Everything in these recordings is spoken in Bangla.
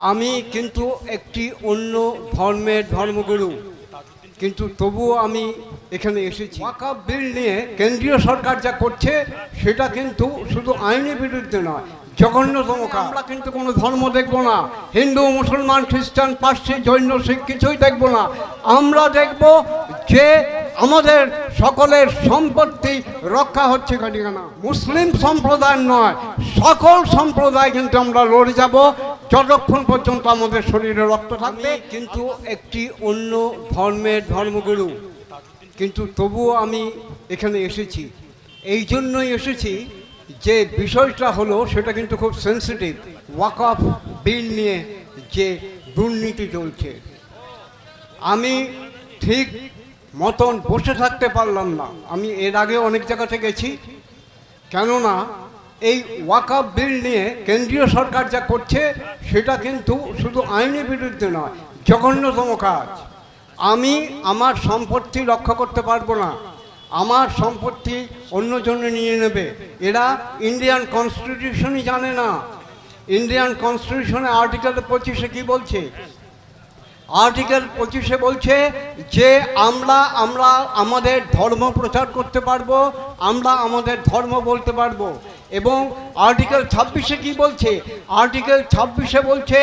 আমি কিন্তু একটি অন্য ধর্মের ধর্মগুরু। কিন্তু তবুও আমি এখানে এসেছি। ওয়াকাফ বিল নিয়ে কেন্দ্রীয় সরকার যা করছে, সেটা কিন্তু শুধু আইনের বিরুদ্ধে নয়, জঘন্যতম কাজ। আমরা কিন্তু কোনো ধর্ম দেখব না। হিন্দু, মুসলমান, খ্রিস্টান, পার্সি, জৈন, শিখ, কিছুই দেখব না। আমরা দেখব যে আমাদের সকলের সম্পত্তি রক্ষা হচ্ছে কাটিখানা। মুসলিম সম্প্রদায় নয়, সকল সম্প্রদায় কিন্তু আমরা লড়ে যাব। যতক্ষণ পর্যন্ত আমাদের শরীরে রক্ত থাকবে। কিন্তু একটি অন্য ধর্মের ধর্মগুরু। কিন্তু তবুও আমি এখানে এসেছি। এই জন্যই এসেছি যে বিষয়টা হলো, সেটা কিন্তু খুব সেন্সিটিভ ওয়াকফ বিল নিয়ে যে দুর্নীতি চলছে। আমি ঠিক মতন বসে থাকতে পারলাম না। আমি এর আগে অনেক জায়গাতে গেছি। কেননা এই ওয়াকফ বিল নিয়ে কেন্দ্রীয় সরকার যা করছে, সেটা কিন্তু শুধু আইনের বিরুদ্ধে নয়, জঘন্যতম কাজ। আমি আমার সম্পত্তি রক্ষা করতে পারব না। আমার সম্পত্তি অন্যজনে নিয়ে নেবে। এরা ইন্ডিয়ান কনস্টিটিউশনই জানে না। ইন্ডিয়ান কনস্টিটিউশনে আর্টিকেল পঁচিশে কি বলছে? আর্টিকেল পঁচিশে বলছে যে, আমরা আমরা আমাদের ধর্ম প্রচার করতে পারব, আমরা আমাদের ধর্ম বলতে পারব। এবং আর্টিকেল ছাব্বিশে কি বলছে? আর্টিকেল ছাব্বিশে বলছে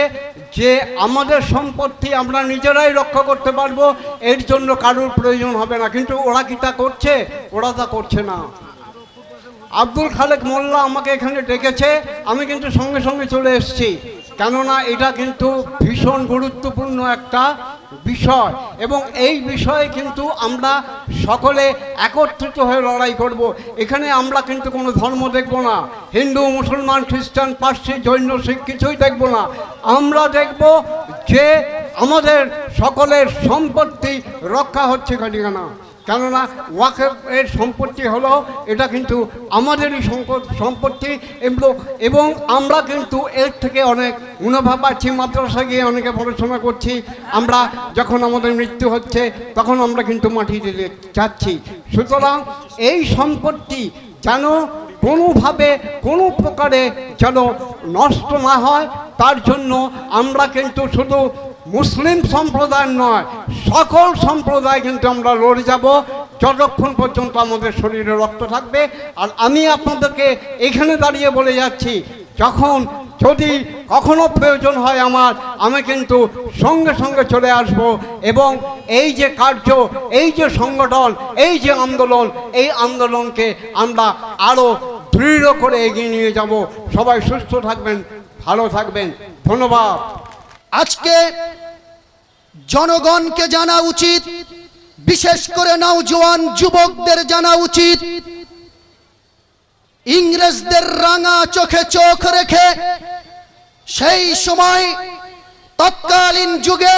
যে আমাদের সম্পত্তি আমরা নিজেরাই রক্ষা করতে পারব, এর জন্য কারোর প্রয়োজন হবে না। কিন্তু ওরা কি তা করছে? ওরা তা করছে না। আব্দুল খালেক মোল্লা আমাকে এখানে ডেকেছে, আমি কিন্তু সঙ্গে সঙ্গে চলে এসেছি। কেননা এটা কিন্তু ভীষণ গুরুত্বপূর্ণ একটা বিষয়। এবং এই বিষয়ে কিন্তু আমরা সকলে একত্রিত হয়ে লড়াই করব। এখানে আমরা কিন্তু কোনো ধর্ম দেখব না। হিন্দু, মুসলমান, খ্রিস্টান, পার্সি, জৈন, শিখ কিছুই দেখব না। আমরা দেখব যে আমাদের সকলের সম্পত্তি রক্ষা হচ্ছে কাটিখানা। কেননা ওয়াকের সম্পত্তি হলো, এটা কিন্তু আমাদেরই সম্পত্তি এগুলো- এবং আমরা কিন্তু এর থেকে অনেক মুনাফা পাচ্ছি মাদ্রাসা গিয়ে অনেকে পড়াশোনা করছি। আমরা যখন আমাদের মৃত্যু হচ্ছে, তখন আমরা কিন্তু মাটি দিতে চাচ্ছি। সুতরাং এই সম্পত্তি যেন কোনোভাবে কোনো প্রকারে যেন নষ্ট না হয়, তার জন্য আমরা কিন্তু শুধু মুসলিম সম্প্রদায় নয়, সকল সম্প্রদায় কিন্তু আমরা লড়ে যাব। যতক্ষণ পর্যন্ত আমাদের শরীরে রক্ত থাকবে। আর আমি আপনাদেরকে এখানে দাঁড়িয়ে বলে যাচ্ছি, যখন যদি কখনো প্রয়োজন হয় আমার, আমি কিন্তু সঙ্গে সঙ্গে চলে আসব এবং এই যে কার্য, এই যে সংগঠন, এই যে আন্দোলন, এই আন্দোলনকে আমরা আরও দৃঢ় করে এগিয়ে নিয়ে যাব। সবাই সুস্থ থাকবেন, ভালো থাকবেন। ধন্যবাদ। আজকে জনগণকে জানা উচিত, বিশেষ করে নওজোয়ান যুবকদের জানা উচিত। ইংরেজদের রাঙা চোখে চোখ রেখে সেই সময়, তৎকালীন যুগে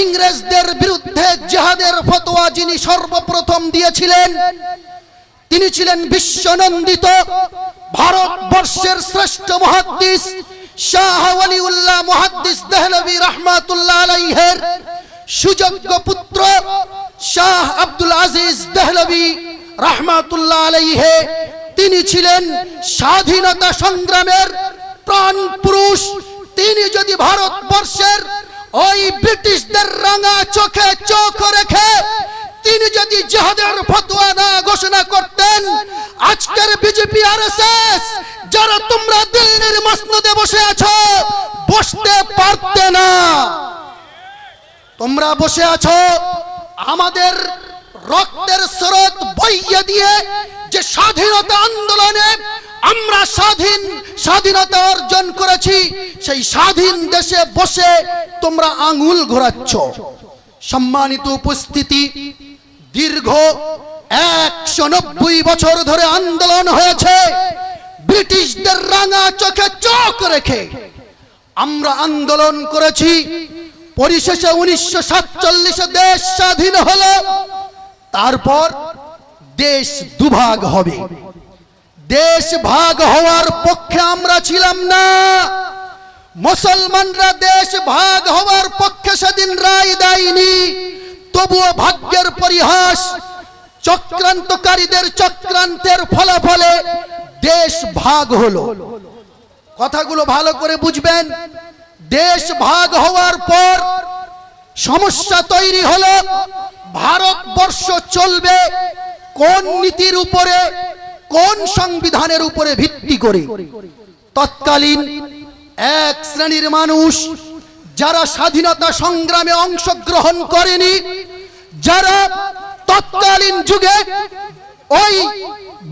ইংরেজদের বিরুদ্ধে জেহাদের ফতোয়া যিনি সর্বপ্রথম দিয়েছিলেন, তিনি ছিলেন বিশ্বনন্দিত, ভারতবর্ষের শ্রেষ্ঠ মহাদ্দিস। শাহ ওয়ালিউল্লাহ মুহাদ্দিস দেহলভী রহমাতুল্লাহ আলাইহের সুযোগ্য পুত্র শাহ আব্দুল আজিজ দেহলভী রহমাতুল্লাহ আলাইহে, তিনি ছিলেন স্বাধীনতা সংগ্রামের প্রাণ পুরুষ। তিনি যদি ভারতবর্ষের ওই ব্রিটিশদের রাঙা চোখে চোখ রেখে তিনি যদি জেহাদের ফতোয়া না ঘোষণা করতেন, আজকের বিজেপি, আরএসএস যারা তোমরা দিল্লির মসনদে বসে আছো, বসতে পারতে না। তোমরা বসে আছো, আমাদের রক্তের স্রোত বইয়ে দিয়ে যে স্বাধীনতা আন্দোলনে আমরা স্বাধীন স্বাধীনতা অর্জন করেছি, সেই স্বাধীন দেশে বসে তোমরা আঙুল ঘোরাচ্ছ। সম্মানিত উপস্থিতি, দীর্ঘ একশো নব্বই বছর ধরে আন্দোলন হয়েছে। ব্রিটিশদের রাঙা চোখে চোখ রেখে আমরা আন্দোলন করেছি। পরিশেষে উনিশশো সাতচল্লিশে দেশ স্বাধীন হলো। তারপর দেশ দুভাগ হবে। দেশ ভাগ হওয়ার পক্ষে আমরা ছিলাম না। মুসলমানরা দেশ ভাগ হওয়ার পক্ষে সেদিন রায় দেয়নি। তবুও ভাগ্যের পরিহাস চক্রান্তকারীদের চক্রান্তের ফলাফলে দেশ ভাগ হলো। কথাগুলো ভালো করে বুঝবেন। দেশ ভাগ হওয়ার পর সমস্যা তৈরি হলো। ভারতবর্ষ চলবে কোন নীতির উপরে, কোন সংবিধানের উপরে ভিত্তি করে। তৎকালীন এক শ্রেণির মানুষ যারা স্বাধীনতা সংগ্রামে অংশগ্রহণ করেনি, যারা তৎকালীন যুগে ওই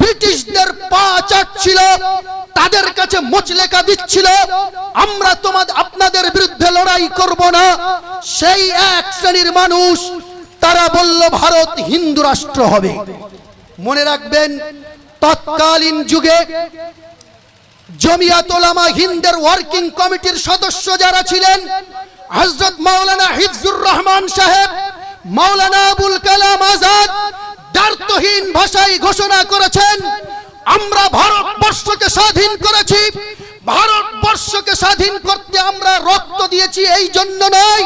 ব্রিটিশদের পা চাটছিল, তাদের কাছে মোচলেকা দিচ্ছিল, আমরা তোমাদের আপনাদের বিরুদ্ধে লড়াই করব না। সেই এক শ্রেণির মানুষ, তারা বলল, ভারত হিন্দু রাষ্ট্র হবে। মনে রাখবেন, তৎকালীন যুগে জমিয়াত ওলামা হিন্দের ওয়ার্কিং কমিটির সদস্য যারা ছিলেন, হযরত মাওলানা হিফজুর রহমান সাহেব, মাওলানা আবুল কালাম আজাদ দ্বার্থহীন ভাষায় ঘোষণা করেছেন। আমরা ভারতবর্ষকে স্বাধীন করেছি। ভারতবর্ষকে স্বাধীন করতে আমরা রক্ত দিয়েছি এই জন্য নয়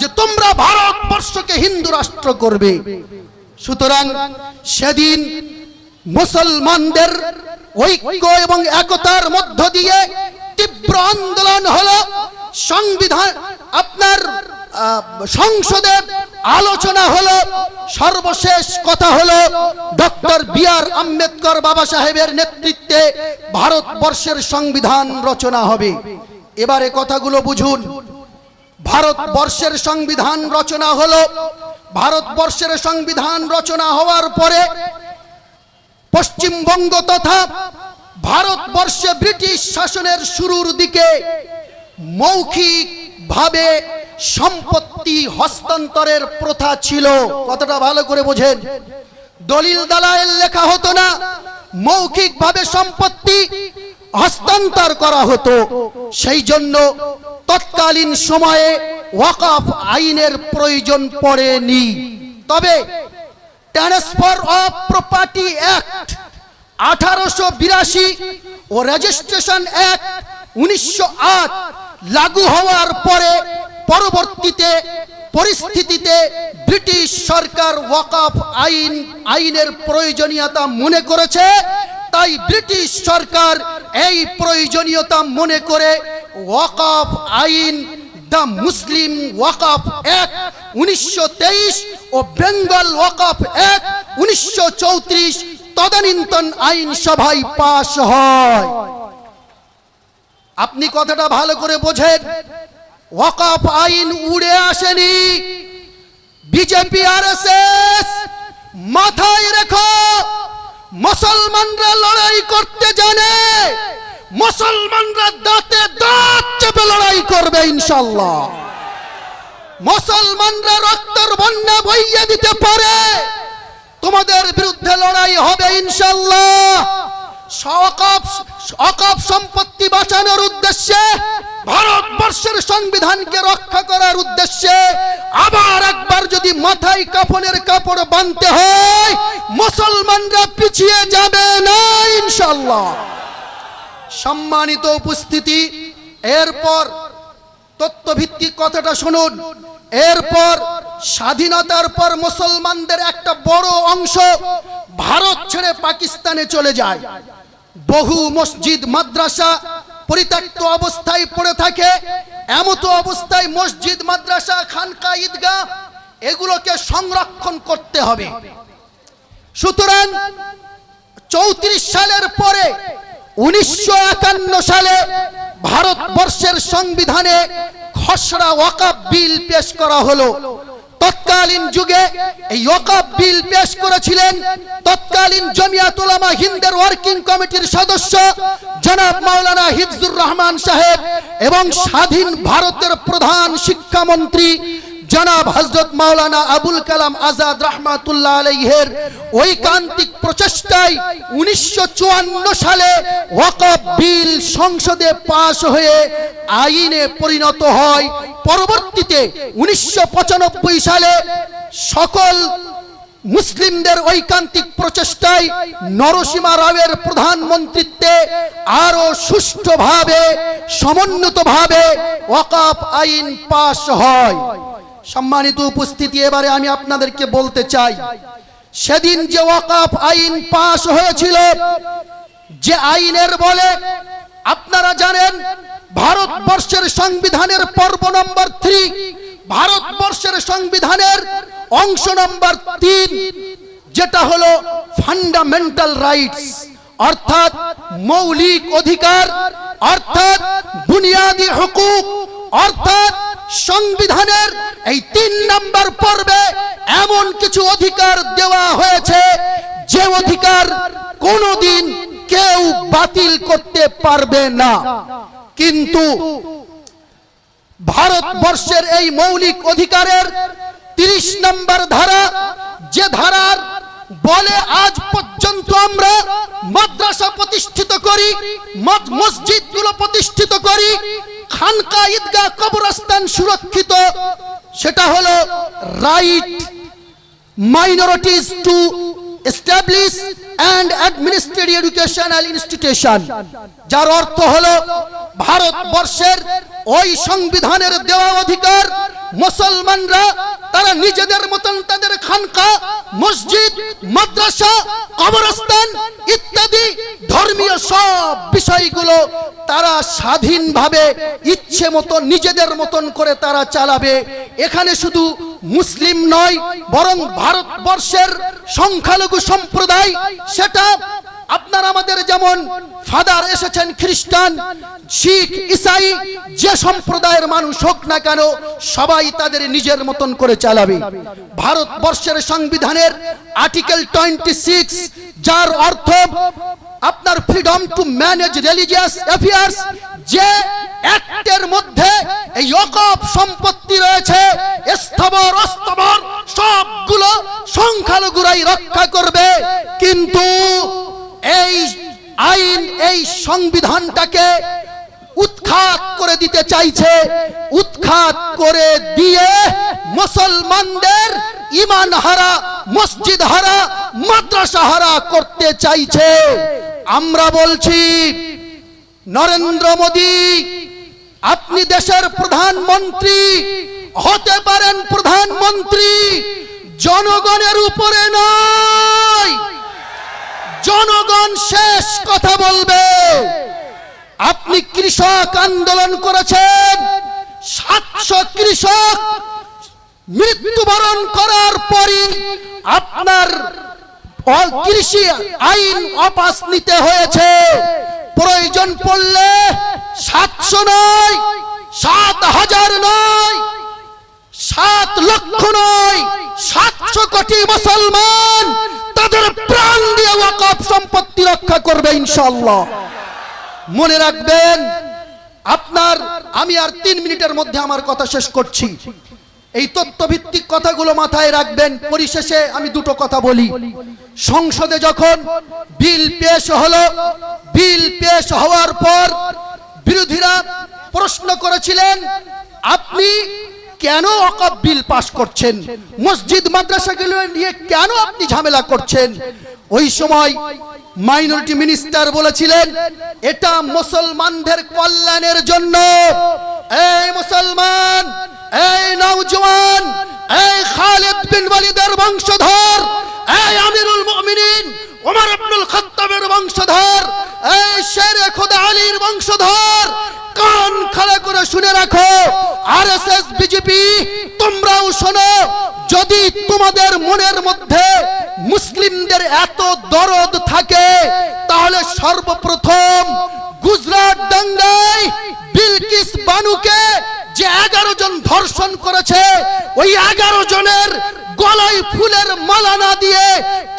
যে তোমরা ভারতবর্ষকে হিন্দু রাষ্ট্র করবে। সুতরাং সেদিন মুসলমানদের ঐক্য এবং একতার মধ্য দিয়ে তীব্র আন্দোলন হলো সংবিধান, আপনার সংসদে আলোচনা হলো, সর্বশেষ কথা হলো ডক্টর বি আর আম্বেদকর বাবা সাহেবের নেতৃত্বে ভারতবর্ষের সংবিধান রচনা হবে। এবারে কথাগুলো বুঝুন। ভারতবর্ষের সংবিধান রচনা হলো, ভারতবর্ষের সংবিধান রচনা হওয়ার পরে পশ্চিমবঙ্গ তথা ভারতবর্ষে ব্রিটিশ শাসনের শুরুর দিকে মৌখিক ভাবে সম্পত্তি হস্তান্তরের প্রথা ছিল। কতটা ভালো করে বোঝেন। দলিল দালায়ের লেখা হতো না মৌখিক ভাবে সম্পত্তি হস্তান্তর করা হতো। সেই জন্য তৎকালীন সময়ে ওয়াকফ আইনের প্রয়োজন পড়েনি। তবে ট্রান্সফার অফ প্রপার্টি অ্যাক্ট আঠারোশো বিরাশি ও রেজিস্ট্রেশন অ্যাক্ট উনিশশো আট লাগু হওয়ার পরে পরবর্তীতে পরিস্থিতিতে ব্রিটিশ সরকার ওয়াকাফ আইন, আইনের প্রয়োজনীয়তা মনে করেছে, তাই ব্রিটিশ সরকার এই প্রয়োজনীয়তা মনে করে ওয়াকাফ আইন, দ্য মুসলিম ওয়াকাফ অ্যাক্ট উনিশশো ও বেঙ্গল ওয়াকাফ অ্যাক্ট উনিশশো তদানীন্তন আইন সভায় পাশ হয়। আপনি কথাটা ভালো করে বোঝেন। ওয়াকাফ আইন উড়ে আসেনি। বিজেপি আর মাথায় রেখো, মুসলমানরা লড়াই করতে জানে। মুসলমানরা দাঁতে দাঁত চেপে লড়াই করবে ইনশাল্লাহ। মুসলমানরা রক্তর বন্যা বইয়ে দিতে পারে। তোমাদের বিরুদ্ধে লড়াই হবে ইনশাল্লাহ সম্পত্তি বাঁচানোর উদ্দেশ্যে, ভারতবর্ষের সংবিধানকে রক্ষা করার উদ্দেশ্যে আবার একবার যদি মাথায় কাফনের কাপড় বাঁধতে হয়, মুসলমানরা পিছিয়ে যাবে না ইনশাল্লাহ সম্মানিত উপস্থিতি, এরপর তথ্যভিত্তিক কথাটা শুনুন। এরপর স্বাধীনতার পর মুসলমানদের একটা বড় অংশ ভারত ছেড়ে পাকিস্তানে চলে যায়। বহু মসজিদ, মাদ্রাসা পরিত্যক্ত অবস্থায় পড়ে থাকে। এমতো অবস্থায় মসজিদ, মাদ্রাসা, খানকা, ঈদগাহ এগুলোকে সংরক্ষণ করতে হবে। সুতরাং চৌত্রিশ সালের পরে উনিশশো একান্ন সালে ভারতবর্ষের সংবিধানে খসড়া ওয়াকাব বিল পেশ করা হলো। তৎকালীন যুগে এই ওয়াকাব বিল পেশ করেছিলেন তৎকালীন জমিয়াত উলামা হিন্দের ওয়ার্কিং কমিটির সদস্য জনাব মাওলানা হিফজুর রহমান সাহেব এবং স্বাধীন ভারতের প্রধান শিক্ষামন্ত্রী জনাব হজরত মাওলানা আবুল কালাম আজাদ রহমাতুল্লাহ আলাইহের ঐকান্তিক প্রচেষ্টায় উনিশশো চুয়ান্ন সালে ওয়াকফ বিল সংসদে পাশ হয়ে আইনে পরিণত হয়। পরবর্তীতে উনিশশো পঁচানব্বই সালে সকল মুসলিমদের ঐকান্তিক প্রচেষ্টায় নরসিমা রাওয়ের প্রধানমন্ত্রিত্বে আরও সুষ্ঠুভাবে, সমন্বিতভাবে ওয়াকফ আইন পাশ হয়। সম্মানিত উপস্থিতি, এবারে আমি আপনাদেরকে বলতে চাই, সেদিন যে ওয়াকাফ আইন পাশ হয়েছিল, যে আইনের বলে আপনারা জানেন, ভারতবর্ষের সংবিধানের পর্ব নম্বর থ্রি, ভারতবর্ষের সংবিধানের অংশ নম্বর তিন, যেটা হলো ফান্ডামেন্টাল রাইটস অর্থাৎ মৌলিক অধিকার, অর্থাৎ বুনিয়াদী হকুক অর্থাৎ সংবিধানের এই তিন নম্বর পর্বে এমন কিছু অধিকার দেওয়া হয়েছে যে অধিকার কোনোদিন কেউ বাতিল করতে পারবে না। কিন্তু ভারতবর্ষের এই মৌলিক অধিকারের তিরিশ নম্বর ধারা, যে ধারার বলে আজ পর্যন্ত আমরা মাদ্রাসা প্রতিষ্ঠিত করি মসজিদগুলো প্রতিষ্ঠিত করি খানকা ঈদগাহ কবরস্থান সুরক্ষিত। সেটা হলো right minorities to establish and administer educational institution, যার অর্থ হলো ভারতবর্ষের ওই সংবিধানের দেওয়া অধিকার, মুসলমানরা তারা নিজেদের মতন তাদের খানকা, মসজিদ, মাদ্রাসা, কবরস্থান ইত্যাদি ধর্মীয় সব বিষয়গুলো তারা স্বাধীনভাবে ইচ্ছে মতো নিজেদের মতন করে তারা চালাবে। এখানে শুধু মুসলিম নয়, বরং ভারতবর্ষের সংখ্যালঘু সম্প্রদায়, সেটা আপনার আমাদের যেমন ফাদার এসেছেন খ্রিস্টান, শিখ, ইসাই, যে সম্প্রদায়ের মানুষ হোক না কেন, সবাই তাদের নিজের মতন করে চালাবে। ভারতবর্ষের সংবিধানের আর্টিকেল টোয়েন্টি সিক্স, যার অর্থ আপনার freedom to manage religious affairs যে অ্যাক্টের মধ্যে এই অকপ সম্পত্তি রয়েছে, স্থাবর অস্থাবর সবগুলো সংখ্যালঘুরাই রক্ষা করবে। কিন্তু এই আইন, এই সংবিধানটাকে উৎখাত করে দিতে চাইছে, উৎখাত করে দিয়ে মুসলমানদের ইমান হারা মসজিদ হারা মাদ্রাসা হারা করতে চাইছে। আমরা বলছি, নরেন্দ্র মোদী, আপনি দেশের প্রধানমন্ত্রী, হতে পারেন প্রধানমন্ত্রী, জনগণের উপরে নয়। জনগণ শেষ কথা বলবে। আপনি কৃষক আন্দোলন করেছেন, সাতশো কৃষক মৃত্যুবরণ করার পরই আপনার কৃষি আইন অপাস নিতে হয়েছে। প্রয়োজন পড়লে সাতশো নয়, সাত হাজার নয়, সাত লক্ষ নয়, সাতশো কোটি মুসলমান তাদের প্রাণ দিয়ে ওয়াকফ সম্পত্তি রক্ষা করবে ইনশাল্লাহ মনে রাখবেন, আপনার, আমি আর তিন মিনিটের মধ্যে আমার কথা শেষ করছি। এই তথ্যভিত্তিক কথাগুলো মাথায় রাখবেন, পরিশেষে আমি দুটো কথা বলি। সংসদে যখন বিল পেশ হলো, বিল পেশ হওয়ার পর বিরোধীরা প্রশ্ন করেছিলেন, আপনি কেন অকপ বিল পাশ করছেন? মসজিদ, মাদ্রাসাগুলো নিয়ে কেন আপনি ঝামেলা করছেন? ওই সময় মাইনরিটি মিনিস্টার বলেছিলেন, এটা মুসলমানদের কল্যাণের জন্য। এই মুসলমান এই নওজওয়ান এই খালিদ বিন ওয়ালিদের বংশধর, এই আমিরুল মুমিনিন, ওমর আব্দুল খাত্তাবের বংশধর, এই শেরে খোদা আলীর বংশধর, কান খাড়া করে শুনে রাখো, আরএসএস, বিজেপি, তোমরাও শোনো, যদি তোমাদের মনের মধ্যে মুসলিমদের এত দরদ থাকে, তাহলে সর্বপ্রথম গুজরাট দাঙ্গায় বিলকিস বানুকে যে এগারো জন ধর্ষণ করেছে, ওই এগারো জনের গলায় ফুলের মালা না দিয়ে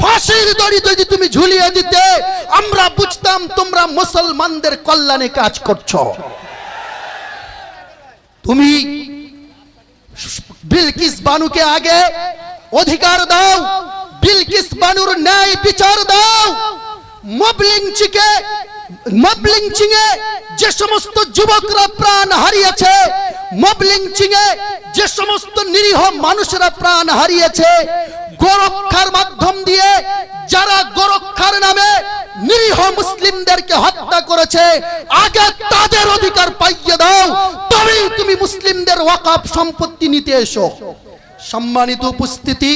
ফাঁসির দড়ি যদি তুমি ঝুলিয়ে দিতে, আমরা বুঝতাম তোমরা মুসলমানদের কল্যাণে কাজ করছ। তুমি বিলকিস বানুকে আগে অধিকার দাও, বিলকিস বানুর ন্যায় বিচার দাও মবলিংচিকে মবলিংচিংয়ে যে সমস্ত যুবকরা প্রাণ হারিয়েছে, মবলিংচিংয়ে যে সমস্ত নিরীহ প্রাণ হারিয়েছে, গোরক্ষার মাধ্যম দিয়ে যারা গোরক্ষার নামে নিরীহ মুসলিমদেরকে হত্যা করেছে, আগে তাদের অধিকার পাইয়ে দাও, তবেই তুমি মুসলিমদের ওয়াকাফ সম্পত্তি নিতে এসো। সম্মানিত উপস্থিতি